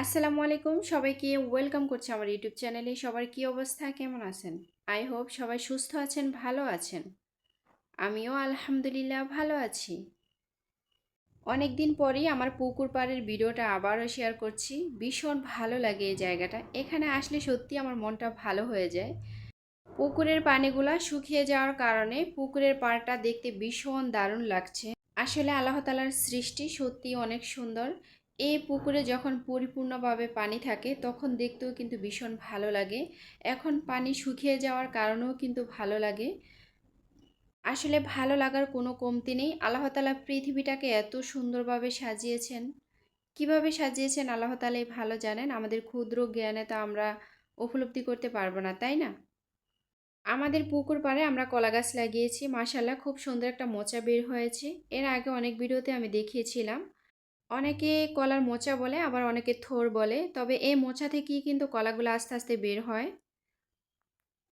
আসসালামু আলাইকুম। সবাইকে ওয়েলকাম করছি আমার ইউটিউব চ্যানেলে। সবার কি অবস্থা? কেমন আছেন? আই হোপ সবাই সুস্থ আছেন, ভালো আছেন। আমিও আলহামদুলিল্লাহ ভালো আছি। অনেক দিন পরেই আমার পুকুর পাড়ের ভিডিওটা আবারও শেয়ার করছি। ভীষণ ভালো লাগে এই জায়গাটা। এখানে আসলে সত্যি আমার মনটা ভালো হয়ে যায়। পুকুরের পানিগুলা শুকিয়ে যাওয়ার কারণে পুকুরের পাড়টা দেখতে ভীষণ দারুণ লাগছে। আসলে আল্লাহ তালার সৃষ্টি সত্যি অনেক সুন্দর। এই পুকুরে যখন পরিপূর্ণভাবে পানি থাকে, তখন দেখতেও কিন্তু ভীষণ ভালো লাগে। এখন পানি শুকিয়ে যাওয়ার কারণেও কিন্তু ভালো লাগে। আসলে ভালো লাগার কোনো কমতি নেই। আল্লাহ তালা পৃথিবীটাকে এত সুন্দরভাবে সাজিয়েছেন। কীভাবে সাজিয়েছেন আল্লাহ ভালো জানেন? আমাদের ক্ষুদ্র জ্ঞানে তো আমরা উপলব্ধি করতে পারব না, তাই না? আমাদের পুকুর পাড়ে আমরা কলা গাছ লাগিয়েছি। মাসাল্লাহ খুব সুন্দর একটা মোচা বের হয়েছে। এর আগে অনেক ভিডিওতে আমি দেখিয়েছিলাম। অনেকে কলার মোচা বলে, আবার অনেকে থোর বলে। তবে এই মোচা থেকেই কিন্তু কলাগুলো আস্তে আস্তে বের হয়।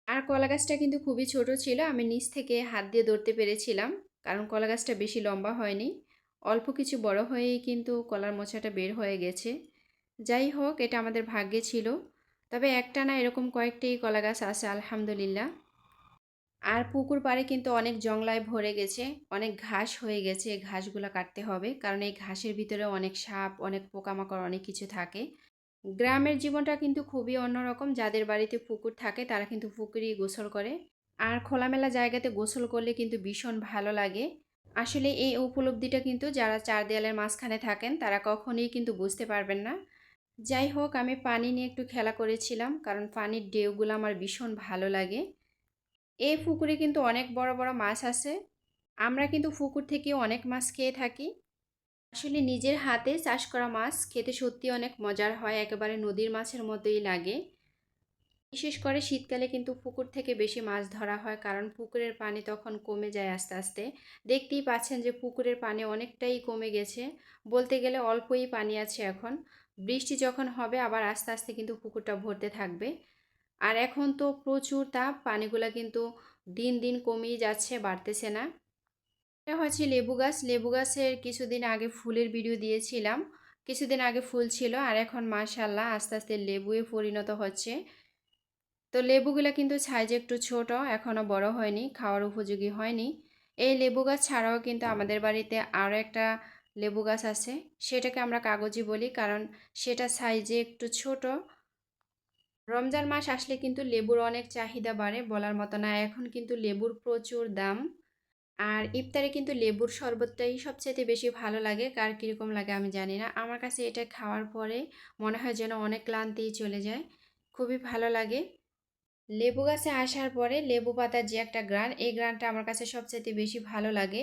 আর কলা গাছটা কিন্তু খুবই ছোট ছিল। আমি নিচ থেকে হাত দিয়ে ধরতে পেরেছিলাম, কারণ কলা গাছটা বেশি লম্বা হয়নি। অল্প কিছু বড় হয়েই কিন্তু কলার মোচাটা বের হয়ে গেছে। যাই হোক, এটা আমাদের ভাগ্যে ছিল। তবে একটা না এরকম কয়েকটি কলা গাছ আছে, আলহামদুলিল্লাহ। আর পুকুর পাড়ে কিন্তু অনেক জংলায় ভরে গেছে, অনেক ঘাস হয়ে গেছে, এই ঘাসগুলো কাটতে হবে। কারণ এই ঘাসের ভিতরে অনেক সাপ, অনেক পোকামাকড়, অনেক কিছু থাকে। গ্রামের জীবনটা কিন্তু খুবই অন্যরকম। যাদের বাড়িতে পুকুর থাকে, তারা কিন্তু পুকুরেই গোসল করে। আর খোলামেলা জায়গাতে গোসল করলে কিন্তু ভীষণ ভালো লাগে। আসলে এই উপলব্ধিটা কিন্তু যারা চার দেয়ালের মাঝখানে থাকেন, তারা কখনোই কিন্তু বুঝতে পারবেন না। যাই হোক, আমি পানি নিয়ে একটু খেলা করেছিলাম, কারণ পানির ঢেউগুলো আমার ভীষণ ভালো লাগে। এই পুকুরে কিন্তু অনেক বড় বড় মাছ আছে। আমরা কিন্তু পুকুর থেকে অনেক মাছ খেয়ে থাকি। আসলে নিজের হাতে চাষ করা মাছ খেতে সত্যি অনেক মজার হয়, একেবারে নদীর মাছের মতোই লাগে। বিশেষ করে শীতকালে কিন্তু পুকুর থেকে বেশি মাছ ধরা হয়, কারণ পুকুরের পানি তখন কমে যায় আস্তে আস্তে। দেখতেই পাচ্ছেন যে পুকুরের পানি অনেকটাই কমে গেছে। বলতে গেলে অল্পই পানি আছে এখন। বৃষ্টি যখন হবে, আবার আস্তে আস্তে কিন্তু পুকুরটা ভরতে থাকবে। আর এখন তো প্রচুর তাপ পানিগুলা কিন্তু দিন দিন কমিয়ে যাচ্ছে বাড়তেছে না। এটা হচ্ছে লেবু গাছ। লেবু গাছের কিছুদিন আগে ফুলের ভিডিও দিয়েছিলাম। কিছুদিন আগে ফুল ছিল আর এখন মাশাল্লাহ আস্তে আস্তে লেবুয়ে পরিণত হচ্ছে। তো লেবুগুলো কিন্তু সাইজ একটু ছোট এখনও বড় হয়নি খাওয়ার উপযোগী হয়নি। এই লেবু গাছ ছাড়াও কিন্তু আমাদের বাড়িতে আরও একটা লেবু গাছ আছে। সেটাকে আমরা কাগজি বলি কারণ সেটা সাইজে একটু ছোট। রমজান মাস আসলে কিন্তু লেবুর অনেক চাহিদা বাড়ে বলার মতো না। এখন কিন্তু লেবুর প্রচুর দাম। আর ইফতারে কিন্তু লেবুর শরবতটাই সবচেয়ে বেশি ভালো লাগে। কার কীরকম লাগে আমি জানি না। আমার কাছে এটা খাওয়ার পরে মনে হয় যেন অনেক ক্লান্তিই চলে যায়। খুবই ভালো লাগে। লেবু গাছে আসার পরে লেবু পাতার যে একটা গ্রান এই গ্রানটা আমার কাছে সবচেয়ে বেশি ভালো লাগে।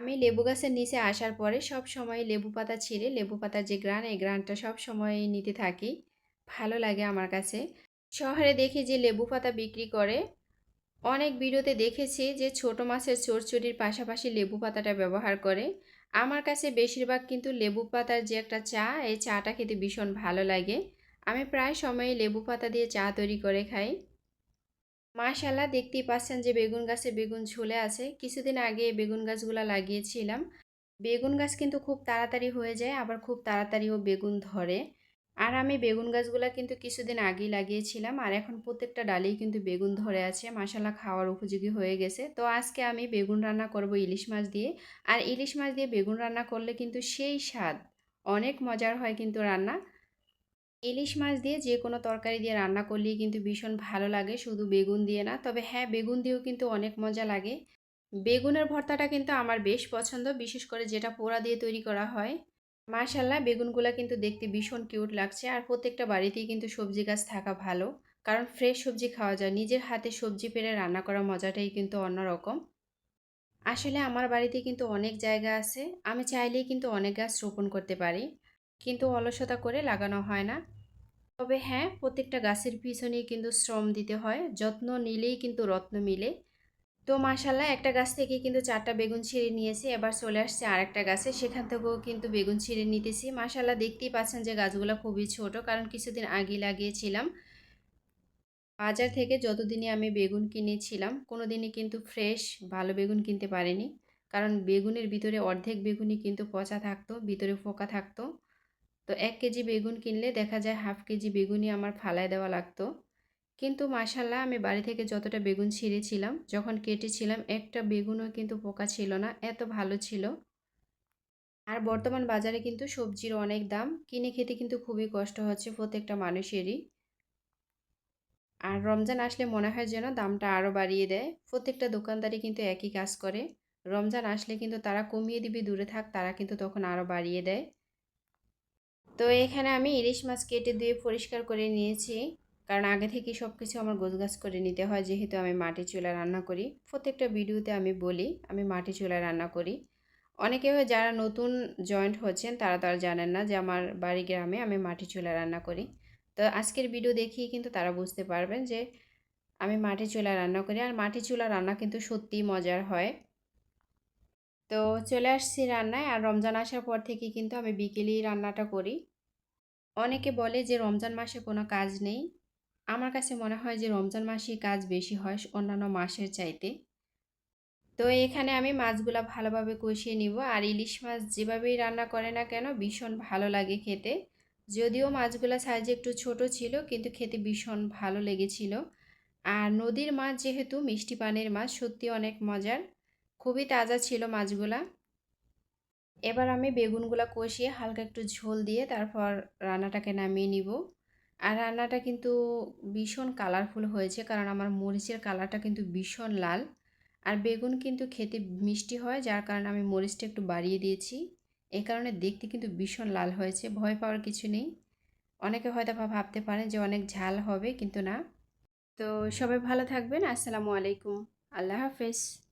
আমি লেবু গাছের নিচে আসার পরে সব সময় লেবু পাতা ছিঁড়ে লেবু পাতার যে গ্রান এই গ্রানটা সব সময় নিতে থাকি। ভালো লাগে আমার কাছে। শহরে দেখি যে লেবু পাতা বিক্রি করে। অনেক ভিডিওতে দেখেছি যে ছোট মাছের চোরচুরির পাশাপাশি লেবু পাতাটা ব্যবহার করে। আমার কাছে বেশিরভাগ কিন্তু লেবু পাতার যে একটা চা, এই চাটা খেতে ভীষণ ভালো লাগে। আমি প্রায় সময় লেবু পাতা দিয়ে চা তৈরি করে খাই। মাশাল্লাহ দেখতেই পাচ্ছেন যে বেগুন গাছে বেগুন ঝুলে আছে। কিছুদিন আগে বেগুন গাছগুলো লাগিয়েছিলাম। বেগুন গাছ কিন্তু খুব তাড়াতাড়ি হয়ে যায়, আবার খুব তাড়াতাড়িও বেগুন ধরে। আর আমি বেগুন গাছগুলো কিন্তু কিছুদিন আগেই লাগিয়েছিলাম, আর এখন প্রত্যেকটা ডালেই কিন্তু বেগুন ধরে আছে মাসালা খাওয়ার উপযোগী হয়ে গেছে। তো আজকে আমি বেগুন রান্না করব ইলিশ মাছ দিয়ে, আর ইলিশ মাছ দিয়ে বেগুন রান্না করলে কিন্তু সেই স্বাদ অনেক মজার হয় কিন্তু রান্না। ইলিশ মাছ দিয়ে যে কোনো তরকারি দিয়ে রান্না করলেই কিন্তু ভীষণ ভালো লাগে, শুধু বেগুন দিয়ে না, তবে হ্যাঁ বেগুন দিয়েও কিন্তু অনেক মজা লাগে। বেগুনের ভর্তাটা কিন্তু আমার বেশ পছন্দ, বিশেষ করে যেটা পোড়া দিয়ে তৈরি করা হয়। মাশাল্লাহ বেগুনগুলো কিন্তু দেখতে ভীষণ কিউট লাগছে। আর প্রত্যেকটা বাড়িতেই কিন্তু সবজি গাছ থাকা ভালো। কারণ ফ্রেশ সবজি খাওয়া যায়। নিজের হাতে সবজি পেরে রান্না করা মজাটাই কিন্তু অন্যরকম। আসলে আমার বাড়িতে কিন্তু অনেক জায়গা আছে। আমি চাইলেই কিন্তু অনেক গাছ রোপণ করতে পারি। কিন্তু অলসতা করে লাগানো হয় না। তবে হ্যাঁ প্রত্যেকটা গাছের পিছনেই কিন্তু শ্রম দিতে হয়। যত্ন নিলেই কিন্তু রত্ন মিলে। তো মাশাল্লাহ একটা গাছ থেকে কিন্তু চারটা বেগুন ছিঁড়ে নিয়েছি, এবার চলে আসছে আর একটা গাছে। সেখান থেকেও কিন্তু বেগুন ছিঁড়ে নিতেছি। মাশাল্লাহ দেখতেই পাচ্ছেন যে গাছগুলো খুবই ছোট, কারণ কিছুদিন আগে লাগিয়েছিলাম। বাজার থেকে যতদিনই আমি বেগুন কিনেছিলাম কোনো দিনই কিন্তু ফ্রেশ ভালো বেগুন কিনতে পারিনি। কারণ বেগুনের ভিতরে অর্ধেক বেগুনই কিন্তু পচা থাকতো, ভিতরে ফোকা থাকতো। তো এক কেজি বেগুন কিনলে দেখা যায় হাফ কেজি বেগুনই আমার ফালায় দেওয়া লাগতো। কিন্তু মাসাল্লাহ আমি বাড়ি থেকে যতটা বেগুন ছিঁড়েছিলাম, যখন কেটেছিলাম, একটা বেগুনও কিন্তু পোকা ছিল না, এত ভালো ছিল। আর বর্তমান বাজারে কিন্তু সবজির অনেক দাম, কিনে খেতে কিন্তু খুবই কষ্ট হচ্ছে প্রত্যেকটা মানুষেরই। আর রমজান আসলে মনে হয় যেন দামটা আরও বাড়িয়ে দেয়, প্রত্যেকটা দোকানদারই কিন্তু একই কাজ করে। রমজান আসলে কিন্তু তারা কমিয়ে দিবে, দূরে থাক, তারা কিন্তু তখন আরও বাড়িয়ে দেয়। তো এখানে আমি ইলিশ মাছ কেটে দিয়ে পরিষ্কার করে নিয়েছি। কারণ আগে থেকে সব কিছু আমার গোছগাছ করে নিতে হয়, যেহেতু আমি মাটি চুলা রান্না করি। প্রত্যেকটা ভিডিওতে আমি বলি, আমি মাটি চুলায় রান্না করি। অনেকে যারা নতুন জয়েন্ট হচ্ছেন, তারা তো আর জানেন না যে আমার বাড়ি গ্রামে আমি মাটি চুলা রান্না করি। তো আজকের ভিডিও দেখিয়ে কিন্তু তারা বুঝতে পারবেন যে আমি মাটি চুলা রান্না করি, আর মাটি চুলা রান্না কিন্তু সত্যিই মজার হয়। তো চলে আসছি রান্নায়, আর রমজান আসার পর থেকে কিন্তু আমি বিকেলেই রান্নাটা করি। অনেকে বলে যে রমজান মাসে কোনো কাজ নেই। আমার কাছে মনে হয় যে রমজান মাসে কাজ বেশি হয় অন্যান্য মাসের চাইতে। তো এখানে আমি মাছগুলো ভালোভাবে কষিয়ে নিব। আর ইলিশ মাছ যেভাবেই রান্না করে না কেন ভীষণ ভালো লাগে খেতে। যদিও মাছগুলো সাইজে একটু ছোট ছিল, কিন্তু খেতে ভীষণ ভালো লেগেছিল। আর নদীর মাছ যেহেতু, মিষ্টি পানির মাছ, সত্যি অনেক মজার। খুবই তাজা ছিল মাছগুলা। এবার আমি বেগুনগুলা কষিয়ে হালকা একটু ঝোল দিয়ে তারপর রান্নাটাকে নামিয়ে নিব। আর রান্নাটা কিন্তু ভীষণ কালারফুল হয়েছে, কারণ আমার মরিচের কালারটা কিন্তু ভীষণ লাল। আর বেগুন কিন্তু খেতে মিষ্টি হয়, যার কারণে আমি মরিচটা একটু বাড়িয়ে দিয়েছি। এই কারণে দেখতে কিন্তু ভীষণ লাল হয়েছে, ভয় পাওয়ার কিছু নেই। অনেকে হয়তো ভাবতে পারেন যে অনেক ঝাল হবে, কিন্তু না। তো সবাই ভালো থাকবেন, আসসালামু আলাইকুম। আল্লাহ হাফেজ।